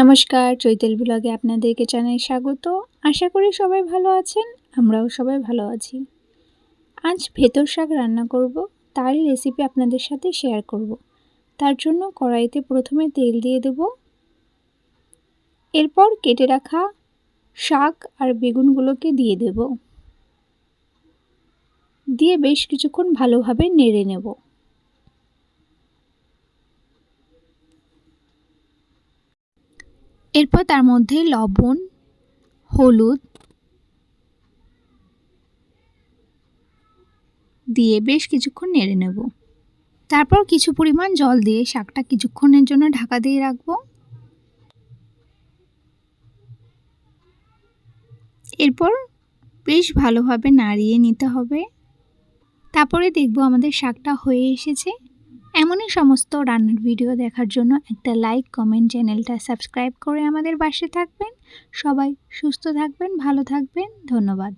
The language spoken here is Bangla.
নমস্কার, চৈতেল ব্লগে আপনাদেরকে জানাই স্বাগত। আশা করি সবাই ভালো আছেন, আমরাও সবাই ভালো আছি। আজ ভেতর শাক রান্না করব, তারই রেসিপি আপনাদের সাথে শেয়ার করব। তার জন্য কড়াইতে প্রথমে তেল দিয়ে দেব। এরপর কেটে রাখা শাক আর বেগুনগুলোকে দিয়ে দেব। দিয়ে বেশ কিছুক্ষণ ভালোভাবে নেড়ে নেব। এরপর তার মধ্যে লবণ, হলুদ দিয়ে বেশ কিছুক্ষণ নেড়ে নেব। তারপর কিছু পরিমাণ জল দিয়ে শাকটা কিছুক্ষণের জন্য ঢাকা দিয়ে রাখব। এরপর বেশ ভালোভাবে নাড়িয়ে নিতে হবে। তারপরে দেখব আমাদের শাকটা হয়ে এসেছে। এমনই সমস্ত রান্নার ভিডিও দেখার জন্য একটা লাইক, কমেন্ট, চ্যানেলটা সাবস্ক্রাইব করে আমাদের পাশে থাকবেন। সবাই সুস্থ থাকবেন, ভালো থাকবেন। ধন্যবাদ।